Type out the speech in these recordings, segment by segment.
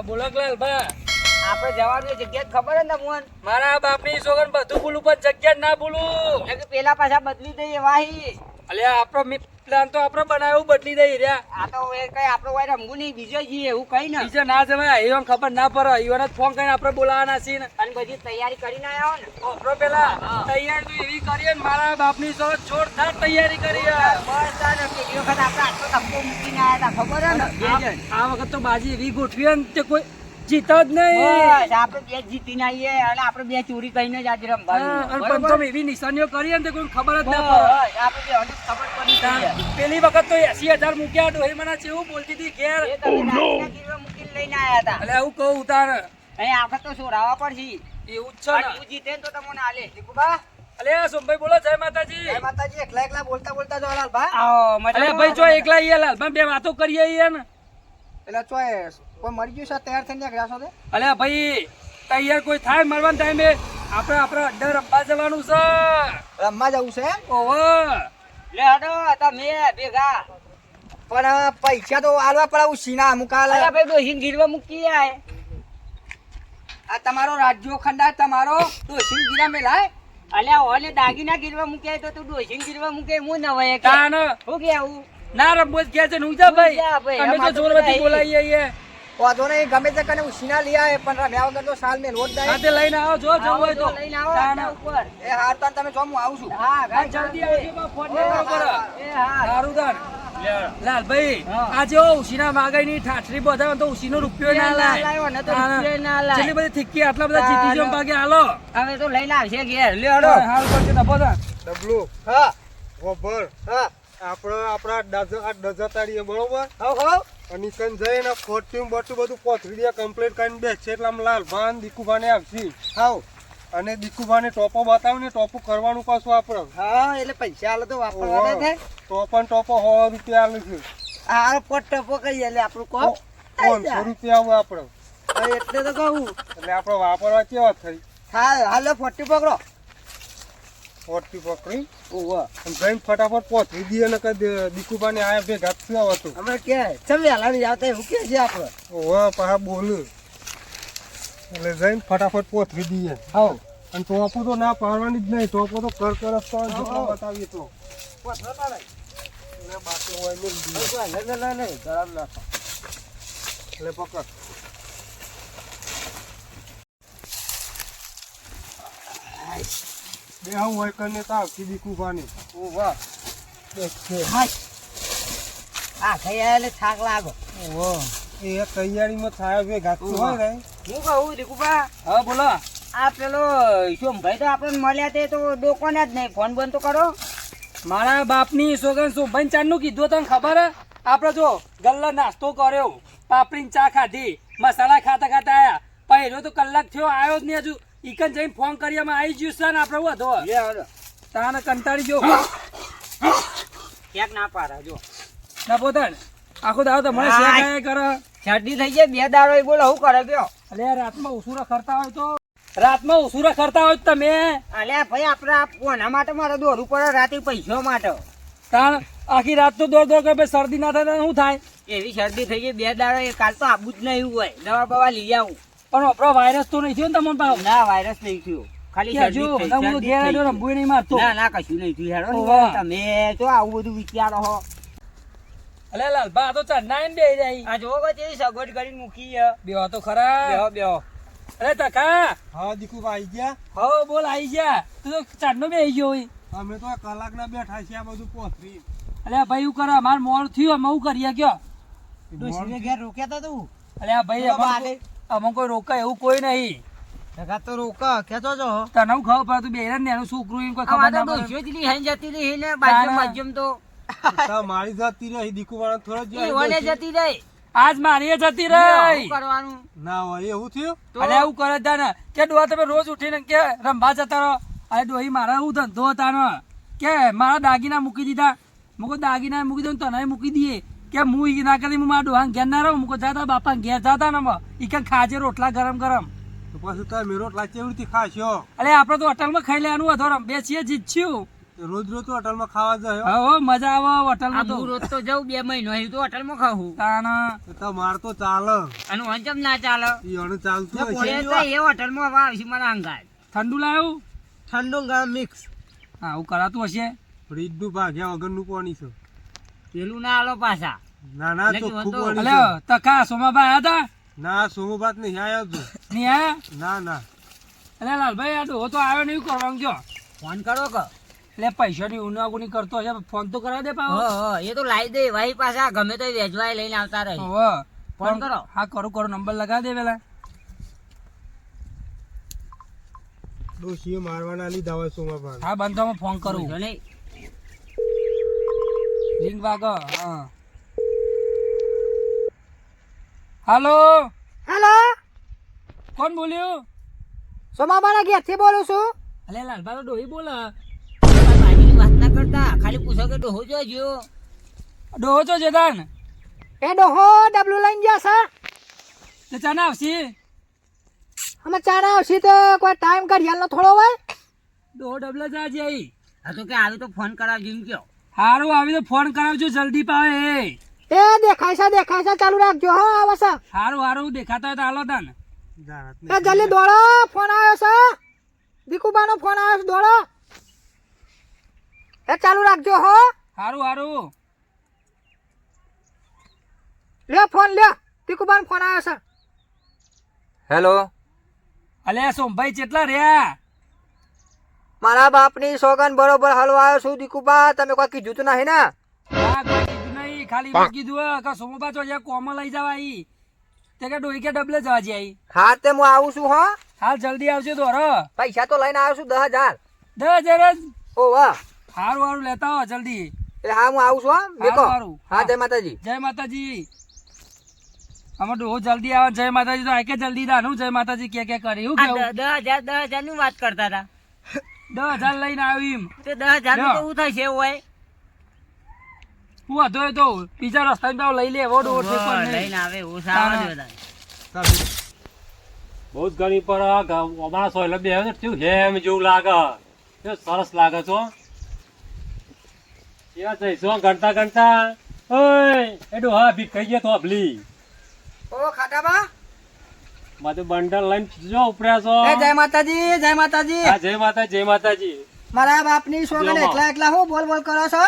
હા બોલો લાલભા આપણે જવાની જગ્યા ખબર હે ને મોહન મારા બાપની સોગન બધું ભૂલું પણ જગ્યા ના ભૂલું. એટલે કે પેલા પાછા બદલી દઈએ વાહી. અલ્યા આપણો પ્લાન તો આપણો બનાવ્યો બદલી દઈ રહ્યા. આ તો એ કઈ આપણો વાય રમવું નહીં બીજો જઈએ એવું કઈ ને. બીજો ના જવાય ઈવન ખબર ના પડે જ ફોન કરીને આપણે બોલાવાના છીએ ને. અને બધી તૈયારી કરીને આવ્યો ને. આપણો પેલા તૈયાર તો એવી કરીએ ને મારા બાપની સો જોરદાર તૈયારી કરી બસ આ વખત આપણે આટલો ધક્કો મૂકીને આવ્યા હતા ખબર હે ને? આ આ વખત તો બાજી એવી ગોઠવી ને તે કોઈ જીતો જ નહીં. આપણે બે જીતી આવીએ અને આપણે બે ચોરી કરીને જ આજે રમવાનું? પંચમ એવી નિશાનીઓ કરી ને તે કોઈ ખબર જ ના પડે. આપણે બે ખબર પડી પેલી વખત તો એસી હજાર મૂક્યા ડોહી મને એવું બોલતી હતી ઘેર. મૂકીને લઈને આવ્યા હતા. એટલે આવું કહું ઉતાર અહીં આપણે તો છોડાવવા પડશે. એવું જ છે ને. જીતે ને તો તમને આલે દીકુબા? અલે સોમભાઈ બોલો જય માતાજી. જય માતાજી એકલા એકલા બોલતા બોલતા જો લાલભા. અલે ભાઈ જો એકલા ઈ લાલભા બે વાતો કરીએ ઈ ને. પેલા ચોય કોઈ મરી ગયું છે? તૈયાર થઈને ગયા છો તે? અલે ભાઈ તૈયાર કોઈ થાય મરવાના ટાઈમે? આપણે આપણે અડ્ડે રમવા જવાનું છે. રમવા જવું છે એમ? ઓહો. લે હડો તમે ભેગા પણ પૈસા તો આલવા પડે સીના આલે અરે ભાઈ ડોસીન ગીરવા મૂકી આય. આ તમારો રાજ્યો ખંડા તમારો ડોસીન ગીરા મેલાય અલ્યા ઓલે દાગીના ગીરવા મૂકે તો તું ડોસીન ગીરવા મૂકે હું ન વયે કે. હું કે આવું? ના રમવો જ ઘેર છે નું જા ભાઈ. અમે તો અમાર તો વાંધો નહીં ગમે તે કને ઉસીના લઈ આવે પણ રમ્યા વગર તો સાલ મેં લોટ હા સાથે લઈને આવો જો જવું હોય તો. લઈને આવો તાન. ઉપર. એ હાર તાન તમે જો હું આવું છું. હા હા, જલ્દી આવજો બા, ફોન નહીં કરો. એ હા સારું તાન. લાલભાઈ આજે ઉશીના માગાઈ ની ઠાઠરી બધા તો ઉશીનો રૂપિયો ના લાય. તો. જેટલી બધી થીક્કી આટલા બધા જીતી જો ભાગે હાલો. હવે તો લઈને આવશે ઘેર. લ્યો હાલ. કરજે ડબો તાન. ડબલું. હા. ગોબર. હા. આપણો આપણા ડઝ આ ડઝ તાળીએ બરોબર? હો હો અને કન જઈને ફોર્ચ્યુન બોર્ચ્યુન બધું પોથરી દે કમ્પ્લીટ કરીને બેસશે એટલે આમ લાલ ભાન દીકુભાને આવશે. હાવ અને દીકુભાને ટોપો બતાવ ને ટોપો કરવાનું પાછું આપણે. હા એટલે પૈસા આલે તો વાપરવાના થાય ટોપન ટોપો સો રૂપિયા આલે છે. આ પટ ટપો કઈ એટલે આપણું કોમ. પાંચસો રૂપિયા આવે આપણે. એટલે તો કહું. એટલે આપણે વાપરવા કેવા થઈ? હા હાલો ફોર્ટી પકડો. ફોર્ટી પકડી. અને જઈને ફટાફટ પહોંચી દઈએ ને કદી દીકુભાને આયા ભેગા થયા હતું અમે કે ચમ વહેલા નહીં આવતા એવું કે છે આપણે? ઓવા પાછા બોલું. એટલે જઈને ફટાફટ પહોંચી દઈએ હાઉ. અને ટોપો તો ના પાડવાની જ નહીં ટોપો તો કર જેટલા બતાવીએ તો. બાકી હોય. હવે નહીં, ગરમ નાખો. એટલે પકડ. બે હું હોય કરીને તો આવતી દીકુભાની ઓ વાહ. આ એટલે થાક લાગો. ઓહો. એ તૈયારીમાં થાય ભેગા તો હોય ને. હું કહું દીકુબા હા બોલો. આ પેલો સોમભાઈ તો આપણને મળ્યા તે તો ડોકોને જ નહીં. ફોન બંધ તો કરો. મારા બાપની સોગન સોભાઈ ચારનું કીધું તને ખબર? હે આપડે જો ગલ્લો નાસ્તો કર્યો. પાપડી ચા ખાધી. મસાલા ખાતા ખાતા આયા. પહેલો તો કલાક થયો આવ્યો જ નહીં હજુ. ઈકન જઈને ફોન કરી અમે આવી ગયું છે ને આપણે વધો તાને કંટાળી જો ક્યાંક ના પારા જો. ના પોતાને આખો દાડો તો મને હાય. શેકાય કરે. શરદી થઈ જાય બે દાડો એ બોલો હું કરે ગયો અલે રાતમાં ઉસુરા કરતા હોય તો. રાતમાં ઉસુરા કરતા હોય તો તમે. અલે ભાઈ આપણે આ કોના માટે મારે દોર પડે રાતે પૈસો માટે. તાણ આખી રાત તો દોર દોર કરે પછી શરદી ના થાય તો શું થાય? એવી શરદી થઈ ગઈ બે દાડો એ કાલ તો આબુ જ નહીં હોય. દવા બવા લઈ આવું. પણ આપણો વાયરસ તો નહીં થયો ને તમને પાછો? ના વાયરસ નહીં થયો. ખાલી હજુ જ થઈ, ના હું ઘેર થઈ. આલ્યો ને ગઈ. ભૂઈ નહીં મારતો. ના ના કશું નહીં થયું. હેડો તમે તો આવું બધું વિચારો હો. અલે લાલ તો ચડના ને બે જાય. આ જો બધી સગવડ કરીને મૂકી બેહો તો ખરા. બેહો બેહો. અરે તકા હા દીકુભા આવી ગયા. હો બોલ આઈ જા તું તો ચાંદનો બે ગયો હોય. અમે તો આ કલાકના બેઠા છીએ આ બધું પોથરી અલે ભાઈ એવું કરે? માર મોર થયું અમે હું કરીએ કયો ડોશીને ઘેર રોક્યા તા તું? અલે ભાઈ અમાર અમે કોઈ રોકાય એવું કોઈ નહીં. જગા તો રોકા કેતો તને હું ખબર પડે તું બે ને એનું છોકરું એમ કોઈ ખબર ના પડે. ડોશીઓ જ લીહાઈને જતી રહી ને બાજુ તાણા. તો. તા મારી જતી રહી દીકુભાને થોડો જ ઈ જતી રહી. આજ મારી જતી રહી. કરવાનું? ના હોય એવું થયું? તો? એવું કરે તા ને કે ડોહા તમે રોજ ઉઠીને કે રંભા જતા રહો. અરે ડોહી મારા હું ધંધો હતા ને. કે મારા દાગીના મૂકી દીધા. મુકો દાગીના મૂકી દઉં તને મૂકી દઈએ. કે હું ઈ ના કરી હું મારા ડોહાન ઘેર ના રહું મુકો જાતા બાપા ઘેર જાતા ને ઈ કે ખાજે રોટલા ગરમ ગરમ? તો પછી તમે રોટલા રીતે ખાશો? અરે આપણે તો હોટલમાં ખાઈ લેવાનું હતો રમ બેસીએ જીતશું રોજ રોજ તો હોટલમાં ખાવા જાય હો મજા આવે હોટલમાં માં તો. રોજ તો જાઉં બે મહિનો અહીં તો હોટલમાં ખાવું તાણ તમાર તો ચાલે. અને વંચમ ના ચાલે? ઈ અણુ ચાલતું એ હશે. તો એ હોટલમાં આવા આવશે મારા અંગાત ઠંડુ લાવ્યું? ઠંડુ ગા મિક્સ હા આવું કરાતું હશે. ફ્રીજનું ભાગ્યા વગરનું પાણી છે. પેલું ના આલો પાછા. ના ના ચોખ્ખું. પાણી અલે તકા સોમાભાઈ આયા હતા? ના સોમવાત નહીં આયા તું નહીં આયા? ના ના. અલે લાલભાઈ આ ડોહો તો આવ્યો નહીં કરવાનું જો ફોન કરો કે? એટલે પૈસાની ઉનાગુની કરતો હશે ફોન તો કરાવી દે પાછો. હો, હો, એ તો લાવી દે ભાઈ પાછા ગમે તો વેચવાય લઈને આવતા રહે. ફોન કરો. હા કરું કરું નંબર લગાવી દે પેલા. ડોશીએ મારવાના લીધા હોય સોમાભાઈ. હા બંધોમાં ફોન કરું. નહીં. રિંગ વાગો હા. હાલો? હેલો? કોણ બોલ્યું? સોમાબાના ઘેરથી બોલું છું. અલે લાલભાઈ તો ડોહી બોલે. ભાઈની વાત ના કરતા. ખાલી પૂછો કે ડોહો જો ડોહો તો જતાન એ ડોહો ડબલું લઈને ગયા સર તે ચાના આવશે? અમે આવશે તો કોઈ ટાઈમ કાઢી થોડો હોય. ડોહો ડબલા જા જઈ હા તો કે આવી તો ફોન કરાવજો એમ કયો. હારું આવી તો ફોન કરાવજો જલ્દી પાવે એ. એ દેખાય છે દેખાય છે ચાલુ રાખજો હા આવે છે. હારું હારું દેખાતા હોય તો હાલો તાન. એ જલ્દી દોડો ફોન આવ્યો છે. દીકુબાનો ફોન આવ્યો છે દોડો. એ ચાલુ રાખજો હો. હારું હારું. લે ફોન લે દીકુબાનો ફોન આવ્યો છે. હેલો. અલે સોમભાઈ કેટલા રહ્યા? મારા બાપની સોગન બરોબર હાલો આવ્યો છું દીકુબા. તમે કોઈ કીધું તો નહીં ને? ખાલી કીધું કે સોમભા તો લઈ જવા ઈ તે કે ડોહી કે ડબલે જવા જઈ હા તે હું આવું છું હા. હા જલ્દી આવજો દોરો પૈસા તો લઈને આવ્યો છું દસ હજાર. દસ હજાર જ. ઓ વાહ. હારું હારું લેતા હો જલ્દી. એટલે હા હું આવું છું હા. મેકો હારું. હા જય માતાજી. જય માતાજી. અમે ડોહો જલ્દી આવે જય માતાજી તો આકે જલ્દી દાનું જય માતાજી કે કે કરી હું કેવું? દસ હજાર દસ હજારની વાત કરતા હતા. દસ હજાર લઈને આવી તે દસ હજાર. તો એવું થશે હોય હું હતો તો બીજા રસ્તા પર લઈ લે એવો ડોહો લઈને આવે હું સારું બહુ જ ગરમી પર અમારા સોય બે આવે કેવું હેમ જેવું લાગે. કેવું સરસ લાગે છો ક્યાં જઈશું ગણતા ગણતા. ઓય એ ડોહા ભીખ ખાઈ ગયા તો ભલી. ઓ ખાટાબા માથે બંડલ લઈને જો ઉપડ્યા છો. એ જય માતાજી જય માતાજી. હા જય માતા જય માતાજી. મારા બાપની સોગન એકલા એકલા હું બોલ બોલ કરો છો?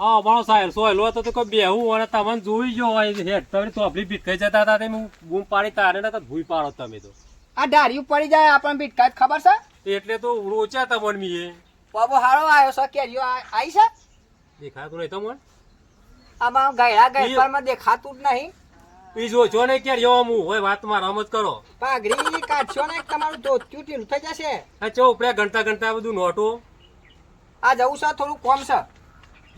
હા ભણો સાહેબ સોયલો હતો તો કોઈ બેહું અને તમને જોઈ ગયો હોય હેઠ તમે તો અભલી ભીખાઈ જતા હતા તેમ બૂમ પાડી તારે ને તો ભૂઈ પાડો તમે તો. આ ડાળિયું પડી જાય આપણને બીટકાત ખબર છે? એટલે તો રોચા તમને મીએ બાબો હારો આવ્યો છે કેરીઓ આ- આઈ છે? દેખાતું નહીં તમને? આમાં ગયડા ગયપરમાં દેખાતું જ નહીં. જો જો ને ક્યારે જવા હું હોય વાતમાં રમત કરો. પાઘડી કાઢશો ને તમારું ધોતિયું ઢીલું થઈ જશે. આ ચો ઉપડ્યા ગણતા ગણતા બધું નોટો. આ જવું છે થોડું કોમ છે.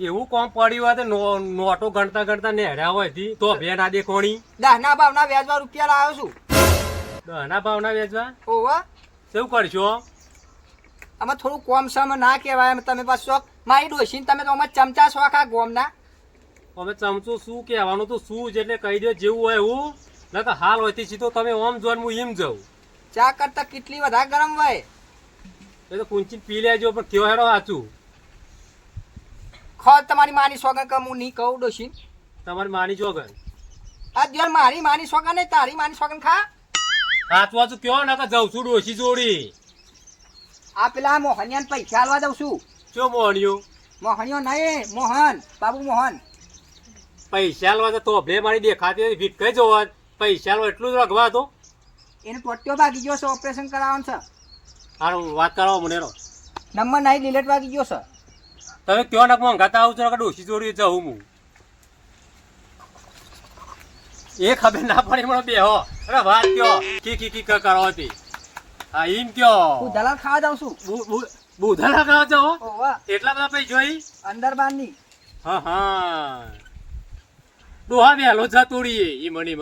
એવું કોમ પડ્યું હોય તો નોટો ગણતા ગણતા નેહડ્યા હોયથી તો બે ના દેખોણી દહના ભાવના વ્યાજમાં રૂપિયા લાવ્યો છું. દહના ભાવના વ્યાજવા ઓવા શું કરશો? આમાં થોડું કોમ છે ના કહેવાય તમે પાછો મારી ડોસીને તમે તો આમાં ચમચા શોખ આ ગોમના. અમે ચમચો શું કહેવાનું તો શું જ એટલે કહી દે જેવું હોય એવું. તો હાલ હોયથી સીધો તમે ઓમ જોન હું એમ જાઉં. ચા કરતા કેટલી વધારે ગરમ હોય? એ તો કુંચી પી લેજો પણ કયો હેડો સાચું ખોદ તમારી માની સોગન કે હું નહીં કહું ડોશી. તમારી માની જોગન આ દિવસ મારી માની સોગન નહીં તારી માની સોગન ખા. સાચું વાચું કયો તો જાઉં છું ડોશી જોડી. આ પેલા મોહનિયાને પૈસા આલવા દઉં છું. ચો મોહનિયો? મોહનિયો નહીં મોહન બાબુ મોહન. પૈસા લેવા તો ભલે મારી દેખાતી ભીખ કઈ જોવા. પૈસા લો એટલું જ રગવા તો એને ટોટ્યો ભાગી ગયો છે ઓપરેશન કરાવવાનું છે. હારું વાત કરો મને રો નંબર નહીં ડિલેટ વાગી ગયો છે. તમે કયો નક મંગાતા આવું છો? ડોસી જોડી જાઉં હું. એ ખબર ના પડી મને બેહો અરે વાત કયો? કી કી કી કરો હતી. હા એમ કયો? હું દલાલ ખાવા જાઉં છું. બુ- ખાવા છો એટલા બધા પૈસા જોઈ? અંદર બારની હા હા. ડોહા વહેલો જતું રહીએ એ મણી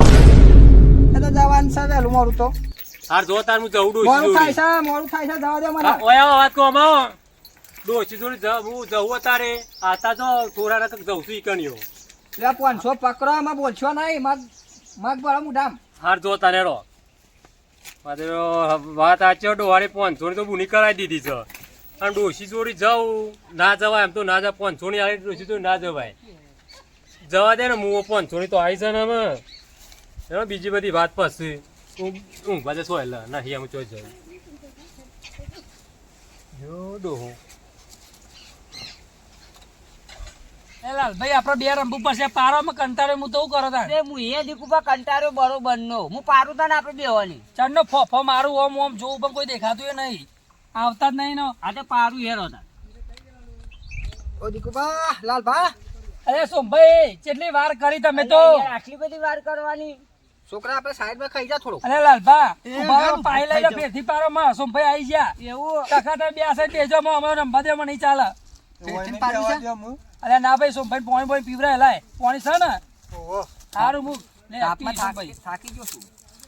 એ તો જવાનું છે વહેલું મારું તો. હાર જો તાર હું જઉં મોડું થાય છે મોડું થાય છે જવા દે મને. ઓય વાત કો અમારો ડોસી જોડી જા- હું જવું તારે આતા તો થોડા રકમ જઉં છું ઈકણીઓ એટલે પાંચસો પકડો એમાં બોલશો નહીં મગ મગ હું ડામ હાર જો તારે રો મારે વાત આચો ડોહારી પાંચસો ની તો બુની કરાવી દીધી છે. અને ડોસી જોડી જાઉં ના જવાય એમ તો ના જાય પાંચસોની આવી ડોસી તો ના જવાય. જવા દે ને હું પાંચસોની તો આવી છે ને અમે. એમાં બીજી બધી વાત પછી. હું હું બાજુ શું એટલે ના હું ચોઈ જાઉં જો ડોહો લાલભાઈ આપણે બે રંબુ પડશે પારોમાં કંટાળે હું તો કરો તા હું એ દીકુભા કંટાળ્યો બરોબર નો. હું પારું તા ને આપણે બેવાની ચડનો ફોફો મારું ઓમ ઓમ જોવું પણ કોઈ દેખાતું એ નહીં. આવતા જ નહીં નો. આ તો પારું હેરો તા ઓ દીકુભા લાલભા અરે સોમભાઈ કેટલી વાર કરી તમે તો? આટલી બધી વાર કરવાની? છોકરા આપણે સાઈડમાં ખાઈ જા થોડું અરે લાલભા ઊભા પાઈ લઈ લો ફેરથી પારો માં સોમભાઈ આવી ગયા. એવું? તમે બે સાઈડ બેજો માં અમારો નંબર દેવામાં નહીં ચાલે. છે? અરે ના ભાઈ સોમભાઈ પોણી પોણી પીવરાય લાય. પોણી છે ને? ઓહો. સારું મુક. લે તાપમાં થાકી થાકી ગયો છું.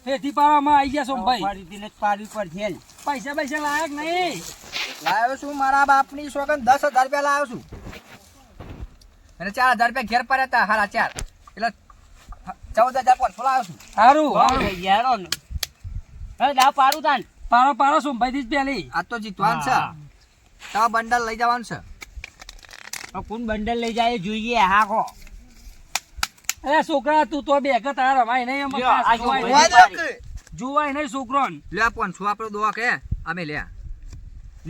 ફેરથી પારામાં આવી ગયા સોમભાઈ. ફરીથી પાડવી પડશે પૈસા પૈસા લાયક નહીં. લાવ્યો છું મારા બાપની સોગન દસ હજાર રૂપિયા લાવ્યો છું. અને ચાર હજાર રૂપિયા ઘેર પડ્યા હતા હારા ચાર. એટલે ચૌદ હજાર પણ લાવ્યો છું સારું. સારું પારું તાન. પારો પારો સોમભાઈ ભાઈ પેલી. આ તો જીતવાન છે. તો બંડલ લઈ જવાનું છે. કોણ બંડલ લઈ જાય જોઈએ હા કો અરે છોકરા તું તો બે તારા રમાય નહીં જોવાય નહીં. છોકરો લે પાંચસો આપણો દોક હે. અમે લે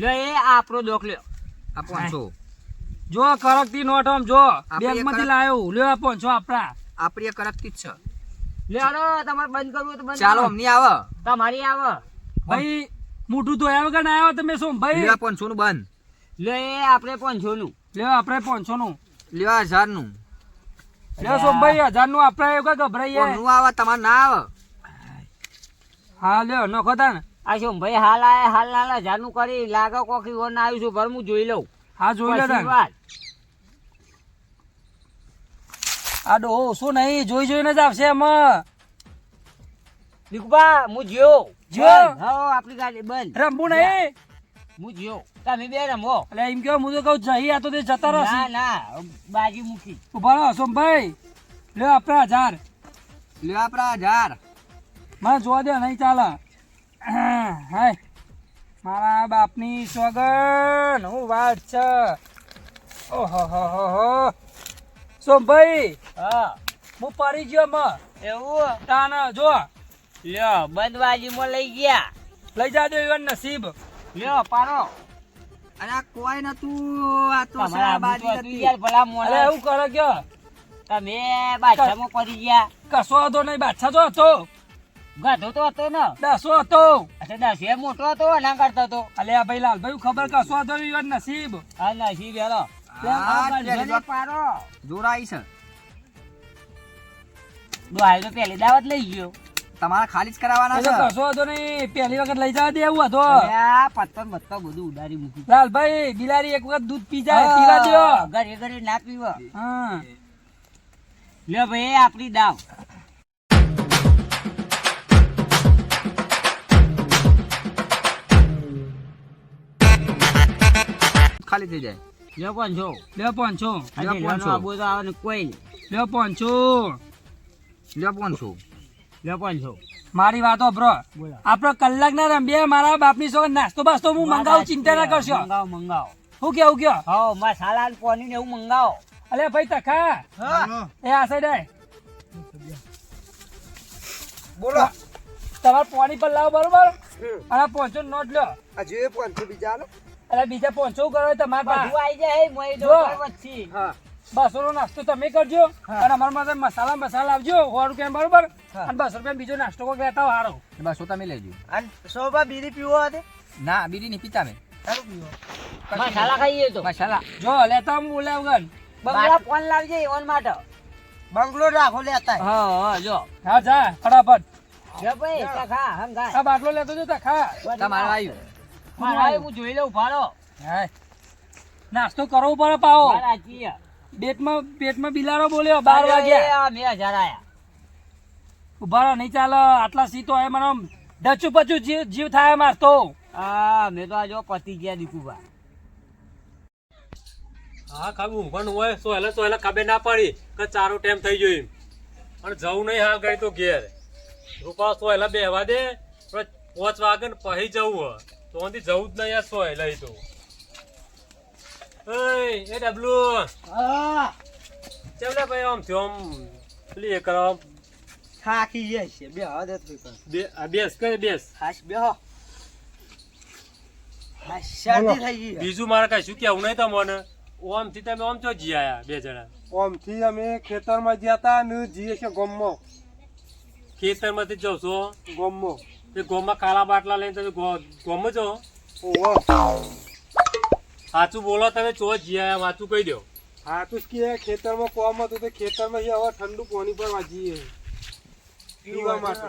લે એ આપણો દોખ લ્યો. આ પાંચસો જો કરકતી નોટ આમ જો આપણે બેંકમાંથી લાયો. લ્યો આ પાંચસો આપડા આપડી કરકતી જ છે. લે હાલો તમારે બંધ કરવું તો બંધ ચાલો અમની આવે. તમારી આવે. ભાઈ મોઢું ધોયા કે ના આવ્યો તમે શું? ભાઈ. લે પાંચસો નું બંધ. લે એ આપણે પાંચસો નું લ્યો આપણે પાંચસો નું લે હજારનું લ્યો ભાઈ હજારનું આપણે એવું કઈ ગભરાઈએ. નું આવે તમારે ના આવે. હા લ્યો નખો તા ને આ શું ભાઈ હાલ આય હાલ ના હજારનું કરી લાગે કોકી વર ના આવ્યું છું ભર હું જોઈ લઉં. હા જોઈ લો તાન. આ ડો શું નહીં જોઈ જોઈને જ આવશે એમાં. દીકુભા હું જ્યો. જ્યો? હા આપણી ગાડી બંધ રમવું નહીં? હું જ્યો. તમે બે રમો. એટલે એમ કેવો હું તો કહું જઈ આ તો તે જતા રહો. ના ના બાજી મૂકી. ઊભા રહો સોમભાઈ લ્યો આપણે હજાર. લે આપણા હજાર. મને જોવા દે નહીં ચાલે. હાય મારા બાપની સોગન હું વાત છે. ઓહો હો હો હો. સોમભાઈ હા. હું પડી ગયો મ એવું? તાન જો. લ્યો બંધમાં લઈ ગયા. લઈ જાજો એવન નસીબ. લ્યો પારો અરે કોઈ કોઈ નતું. આ તો સાબાજી હતી. યાર ભલા અરે મોલા એવું કરો કયો તમે બાદશાહમાં પડી ગયા. કશો હતો નહીં બાદશાહ જો હતો ગાધો તો હતો ને. દસો હતો. અચ્છા દસ એ મોટો હતો ના કરતો હતો અલે આ ભાઈ લાલભાઈ ખબર કશો હતો એવન નસીબ. હા નસીબ હેલો. પારો જોરાઈ છે. દોહાઈ તો પહેલી દાવત લઈ ગયો. તમારે ખાલી જ કરાવવાના એટલે કશો હતો નહીં. પહેલી વખત લઈ જવા દે એવું હતો પત્તર બત્તર બધું ઉડાડી મૂકી. લાલભાઈ બિલાડી એક વખત દૂધ પી જાય પીવા દો ઘરે ઘરે ના પીવો. હા. લે ભાઈ આપણી દાવ. ખાલી થઈ જાય. બે પાંચસો લ્યો પાંચસો લ્યો પાંચસો આબુ તો આવે ને કોઈ લ્યો પાંચસો લ્યો પાંચસો લ્યો પાંચસો મારી વાતો બ્રો. આપડે કલાક ના બે મારા બાપની સોગંદ નાસ્તો બાસ્તો હું મંગાવું ચિંતા ના કરશો. મંગાવો મંગાવો. હું કેવું કયો? હો મસાલા સાલા પોની ને એવું મંગાવો. અલે ભાઈ તખા. એ આ સાઈડ આય બોલો. તમારે પાણી પર લાવો બરોબર? અને પાંચસો નોટ લ્યો. આ જે પાંચસો બીજા એટલે બીજા પાંચસો કરો તમારે બધું આવી જાય મોય જો. વચ્ચે. હા. બસો નો નાસ્તો તમે કરજો અને અમારા માટે મસાલા મસાલા આવજો સો રૂપિયા બરોબર? અને બસો રૂપિયા બીજો નાસ્તો કોઈ લેતા હારો. બસો તમે લેજો. અને સોબા બીડી પીવો હતી ના બીડી નહીં પીતા મેં મસાલા ખાઈએ તો મસાલા. જો લેતા હું બોલે વગર બંગલા ફોન લાવજે ઓન માટે. બંગલો રાખો લેતા હા હા જો. હા જા ફટાફટ. જો ભાઈ તખા હંગાય આ બાટલો લેતો જો તખા તમારા આવ્યું મારા હું જોઈ લઉં ભાડો. નાસ્તો કરવો પડે પાવો પેટમાં પેટમાં બિલાડો બોલ્યો બાર વાગ્યા. બે હજાર આયા. ઊભા રહો નહીં ચાલે આટલા સીતો મને આમ ડચું જીવ જીવ થાય મારતો હા મેં તો આ જો પતી ગયા દીકુભા હા ખાલી ઊંઘવાનું હોય સોહેલે સોહેલે ખબર ના પડી કે ચારો ટાઈમ થઈ ગયો એમ. અને જવું નહીં હાલ ગઈ તો ઘેર. રૂપા સોહેલા બેહવા દે પાંચ વાગે ને પછી જવું હોય. તો જવું જ નહીં યાર સોહેલા ઈ તો. એ ડબલુ. ને ભાઈ આમ થયો આમ પેલી કરો થાકી જાય છે બે હવે બે બેસ કઈ બેસ? હાશ બે હો. હાશ શાંતિ થઈ ગઈ બીજું મારે કશું કેવું નહીં તમને? ઓમથી તમે ઓમ ચો જી આયા બે જણા? ઓમથી અમે ખેતરમાં ગયા હતા ને જીએ છે ગમમાં. ખેતરમાંથી જાવ છો? ગમમાં. એ ગોમાં કાળા બાટલા લઈને તમે ગોમ છો? સાચું બોલો તમે ચો જીયા વાંચું કહી દો. હા તો કે ખેતરમાં કોમ હતું તો ખેતરમાં હવે ઠંડુ પાણી પર વાંચીએ. પીવા માટે.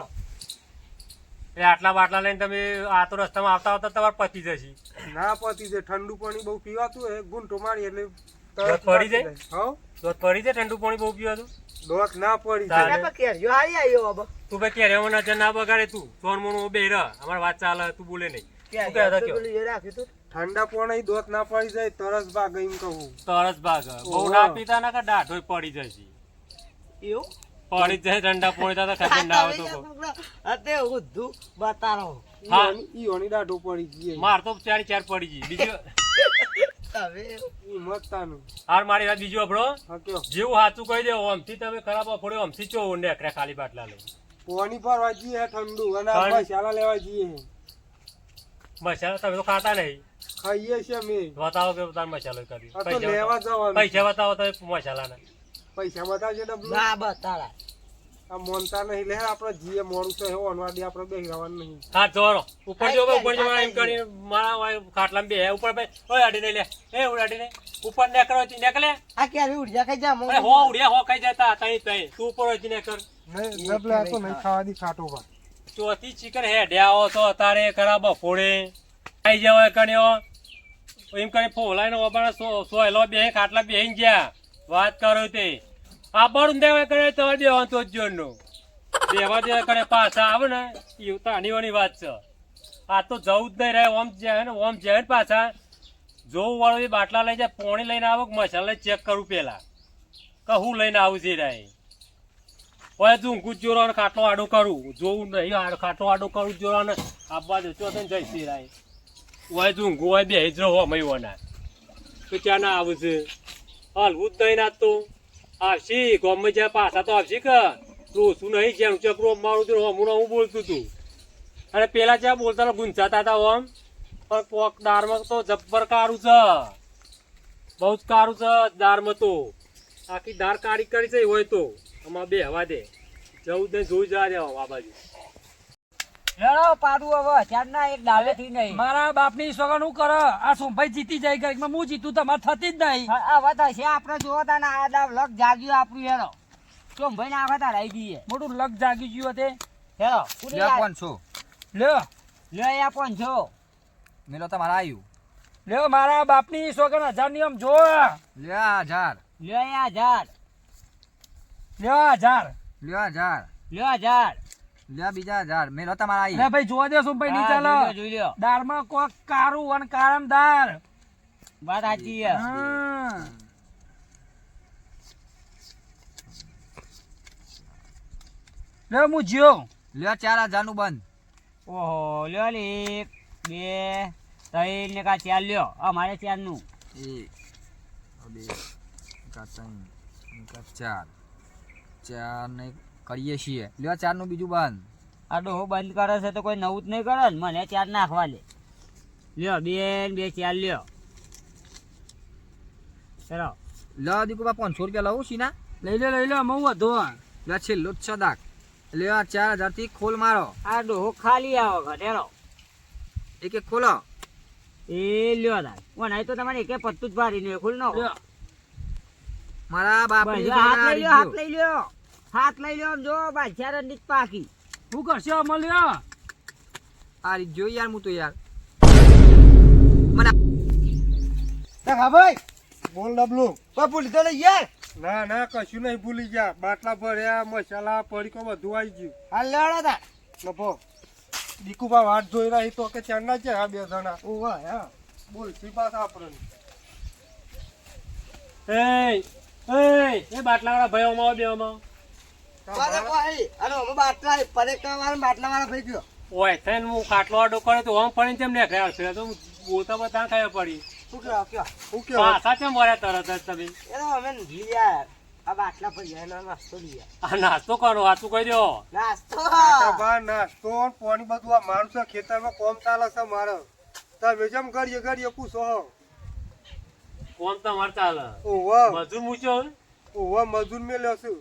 એ આટલા બાટલા લઈને તમે આ તો રસ્તામાં આવતા આવતા તમારે પતી જશે. ના પતી જાય ઠંડુ પાણી બહુ પીવાતું હે ગુંટો મારી એટલે દોત પડી જાય? હા? તો પડી જાય? ઠંડુ પાણી બહુ પીવા તો દોત ના પડી તારે. જાય હારી તું ના બગાડે મોણું બે રહ અમારી વાત ચાલે તું બોલે નહીં. તું. ઠંડા પાણી દોત ના પડી જાય તરસ ભાગ એમ કહું. તરસ ભાગ. બહુ ના પીતા ના કે દાઢો પડી જશે એવું? પડી જાય ઠંડા પોણી તો ખબર ના આવે તો કહું. અતે ઉધુ બતારો. હા. ઈ દાઢો પડી ગઈ માર તો ચાર ચાર પડી ગઈ. બીજું હાર મારી વાત બીજું આપણો? જેવું સાચું કહી દે ઓમથી તમે ખરાબ અફોડ્યો ઓમથી ચો નેકરે ખાલી બાટલા લઈ. પાણી પર વાજીએ હે ઠંડુ. અને મસાલા લેવા જઈએ. મસાલા તમે તો ખાતા નહીં. ખાઈએ છીએ અમે. બતાવો કે તાર મસાલો કરી. તો પૈસા લેવા બતાવો. જવાનું. પૈસા બતાવો તો મસાલાના. પૈસા બતાવજો ડબલું. ના બતાડા. આ મોનતા નહીં લે આપણે જીએ મોડું છે એવો અનવાડી આપણે બેહી રહેવાનું નહીં. હા જોરો. ઉપર જો ઉપર જો એમ કરી મારા વાય ખાટલામાં બે ઉપર ભાઈ ઓય અડી નહીં લે. એ ઉડાડી નહીં. ઉપર નેકરો તી નેકલે આ ક્યારે ઉડ્યા? કઈ જા અરે હો ઉડ્યા હો કઈ જતા તઈ તઈ. તું ઉપર હોય ને કર નહીં નબલે આ તો નહીં ખાવા દી ખાટો ભાઈ ચોથી ચિકન હેડ્યા તો તારે ખરાબ ફોડે આઈ જવાય કણ્યો એમ કરી ફોલાઈને ઓબાણા સો સોયલો બે ખાટલા બેહીન ગયા. વાત કરો તે. આબાડું દેવા કરે તો દેવા તો જોનો દેવા દેવા કરે પાછા આવે ને એ વાની વાત છે. આ તો જવું જ નહીં રહે ઓમ જાય ને, ઓમ જાય ને પાછા. જોવું વાળો એ બાટલા લઈ જાય, પોણી લઈને આવો કે મસાલા ચેક કરું પેલા. કે હું લઈને આવું છે રે ઓય તું ઊંઘું જોરો ને ખાટલો આડો કરું. જોવું નહીં આડો ખાટલો આડો કરું જોરો ને આપવા દે ચો તને જઈ સિરાય ઓય તું ઊંઘું હોય બે જ રહો મયુઓના તો ક્યાં ના આવું છે. હલવું જ નહીં ના તો. આવશી ગમે જ્યાં પાછા તો આવશી કે? રોસું નહીં જ્યાં ચકરો મારું તો હમું હું બોલતું તું. અને પેલા જ્યાં બોલતા ગુંજાતા હતા ઓમ પણ પોક દારમાં તો જબ્બર કારું છે. બહુ જ કારું છે દારમાં તો. આખી દાર કાઢી કરી છે હોય તો. આમાં બે હવા દે. જવું દે જોઈ જવા દે આ બાજુ. પાડું હવે ચારના એક ડાલે થી નહીં. મારા બાપની સોગન હું કરે? આ સોમભાઈ જીતી જાય ઘડીકમાં હું જીતું તમારે થતી જ નહીં. આ વાત હશે આપણે જોવો તા આ દાવ લગ જાગ્યું આપણું હેડો ચોમ ભાઈ આ બધા લઈ દઈએ મોટું લગ જાગી ગયું તે લ્યો આ- પાંચસો લ્યો. લે આ પાંચસો મેલો તમારે આવ્યું લ્યો મારા બાપની સોગન હજારની આમ જો. લ્યો હજાર. લે આ હજાર. લ્યો આ હજાર. લ્યો આ હજાર. લે હજાર. લ્યો બીજા હજાર. મેલો તમારા આવી ભાઈ જોવા દે હા, જોઈ ચાલે લ્યો, જોઈ લ્યો દાળમાં કોક કારું અને કારમ દાળ. વાત સાચી છે. હા. હું જ્યો. લ્યો ચાર હજારનું બંધ. ઓહો લ્યો લે એક બે ત્રણ ને કા ચાર લ્યો. અમારે ચારનું એક બે એકા ત્રણ એકા ચાર. ચાર ને કરીએ છીએ. લ્યો ચારનું બીજું બંધ. આ ડોહો બંધ કરે છે તો કોઈ નવું જ નહીં કરે ને? મને ચાર નાખવા લે લ્યો બે બે ચાર લ્યો. ચલો. લ્યો દીકુબા પાંચસો રૂપિયા લઉં સીના? લઈ લો લઈ લે હું વધુ લ્યો છેલ્લો જ સદાક લે આ ચાર હજારથી ખોલ મારો. આ ડોહો ખાલી આવો ઘટેરો એક એક ખોલો. એ લ્યો તાર ઓનાય તો તમારે એકે પત્તું જ ભારી ને ખુલ નો મારા બાપ હાથ લઈ લ્યો હાથ લઈ લ્યો. હાથ લઈ લ્યો જો ભાઈ ની જ પાકી. શું કરશે અમલ લ્યો આ રીત જોઈ યાર હું તો યાર. ભાઈ બોલ ડબલું. કોઈ ભૂલી તો ને યાર. ના ના કશું નહીં ભૂલી ગયા. બાટલા ભર્યા મસાલા પડીકો બધું આવી ગયું. હાલ લેવડો તા નફો દીકુભા વાટ જોઈ રહી તો કે ચાંદા છે આ બે જણા? ઓવા હા. બોલ સી પાસ આપણને એ એ એ બાટલા વાળા ભાઈ અમાવો બે અમાવો ઓય થઈને હું ખાટલો આડો કરે તો ઓમ પડીને તેમ ને ગયા છે તો બોલતા બધા ખાયા પડી. પાછા કેમ વળ્યા તરત જ તમે. અમે લઈ આ બાટલા ભૈયા એનો નાસ્તો આ નાસ્તો કરો વાતું કહી દો નાસ્તો? નાસ્તો ને પાણી બધું આ માણસો ખેતરમાં કોમ ચાલે છે મારે. તમે જેમ કરીએ કરીએ પૂછો હો. કોમ તમારે ચાલે? ઓવા મજૂર મૂક્યો ઓવા મજૂર મેલ્યો છું.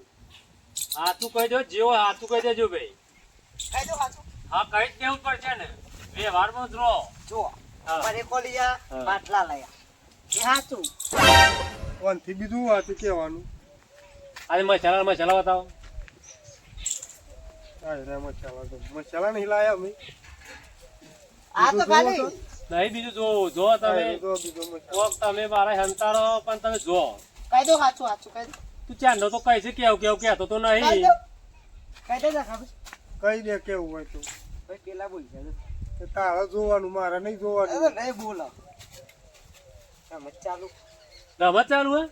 હાથું કહી દો જેવો હાથું કહી દેજો ભાઈ. કહી દો હાથું. હા કઈ જ દેવું પડશે ને. વ્યવહારમાં જ રહો. જો હા. મને કો લઈ આવ્યા હા. બાટલા લઈ આવ્યા એ હાચું. ઓનથી બીજું હાથું કહેવાનું? આજે મસાલા મસાલા બતાવો આ રે મસાલા તો. મસાલા નહીં લાયા અમે. આ તો ખાલી. નહીં બીજું જો જો તમે. તમે મારા હંતારો પણ તમે જો કહી દો હાથું હાથું કહી દો. તું ચાંદો તો કઈ છે કેવું કેવું કહેતો તો નહીં. કહી દો ખબર કઈ દે કેવું હોય તો. ભાઈ પેલા બોલ જાય તારે જોવાનું મારે નહીં જોવાનું. નહીં બોલા રમત ચાલુ. રમત ચાલુ હે?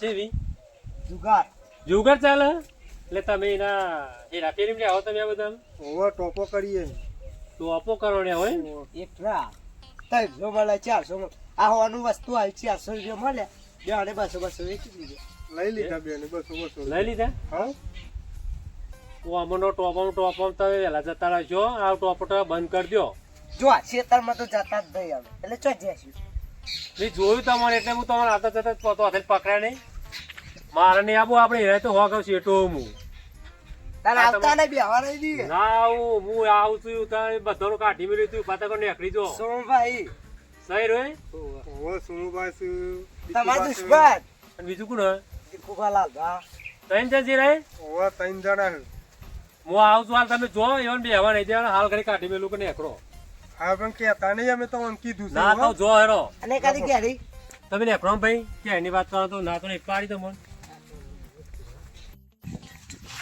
જેવી જુગાર. જુગાર ચાલે એટલે તમે એના હેરા ફેરી આવો તમે આ બધા હોવે ટોપો કરીએ. ટોપો કરવાને હોય. એકલા. ત્રણસો મળે ચારસો આ હોવાનું વસ્તુ આવી ચારસો રૂપિયા મળે બે અને બસો બસો વેચી દીધી. લઈ લીધા બેન બસો બસો લઈ લીધા? હા? ઓમનો ટોપમ ટોપમ તમે વહેલા જતા રહેજો આ ટોપ ટોપ બંધ કરી દો જો ખેતરમાં તો જતા જ નહીં એટલે ચો જઈશું મેં જોયું તમારે એટલે હું તમારે આતા જતા જ પતો હાથે પકડ્યા નહીં. મારે નહીં આવું આપણે હેરાય તો હોગાવ એટલો હું. આવતા નહીં બેહવા નહીં દીએ ના આવું હું આવું છું બધાનું કાઢી મેળ્યું તું પાછા કોઈ નીકળી જો. સોમભાઈ. સહી રે ઓવા સુનુભાઈ છે બીજું દુશ્મન. બીજું કોણ હે હા ત્રણ જણ જે રહે? ઓવા જણા હું આવું છું હાલ તમે જો એવન બે હવા નહીં દેવાના હાલ ઘડી કાઢી મેલું કે નીકળો. હા પણ કહેતા નહીં અમે તો કીધું ના તો જો હેરો. અને કાલી ઘેરી તમે નીકળો ભાઈ કે એની વાત કરો તો ના તો નહીં પાડી મને.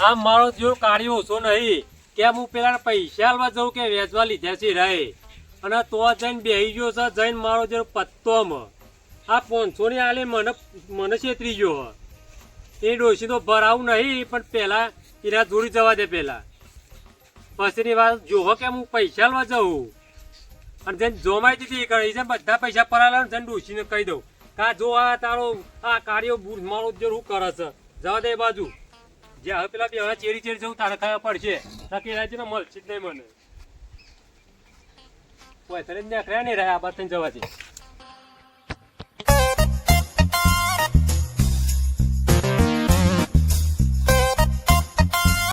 આ મારો જો કાર્યો ઓછો નહીં કે હું પેલા પૈસા આલવા જઉં કે વેચવા લીધા છે રહે અને તો જઈને બેહી ગયો છે જઈને મારો જે પત્તો મ. આ પાંચસો ની આલે મને મને છેતરી ગયો હે. એ ડોશી તો ભરાવું નહીં, પણ પેલા એના દૂર જવા દે પહેલા પછીની વાત જોવો કે હું પૈસા લેવા જઉં. અને જેને જોમાઈ દીધી કરી છે બધા પૈસા પરાલા ને જેને ડોશીને કહી દઉં. કા જો આ તારો, આ કાર્યો મારો જો શું કરે છે. જવા દે બાજુ. જે હવે પેલા બે ચેરી ચેરી જવું તારે ખાવા પડશે. નક્કી રાજ્યને મળશે જ નહીં મને. કોઈ તને નીકળ્યા નહીં રહ્યા આ બાદ જવાથી.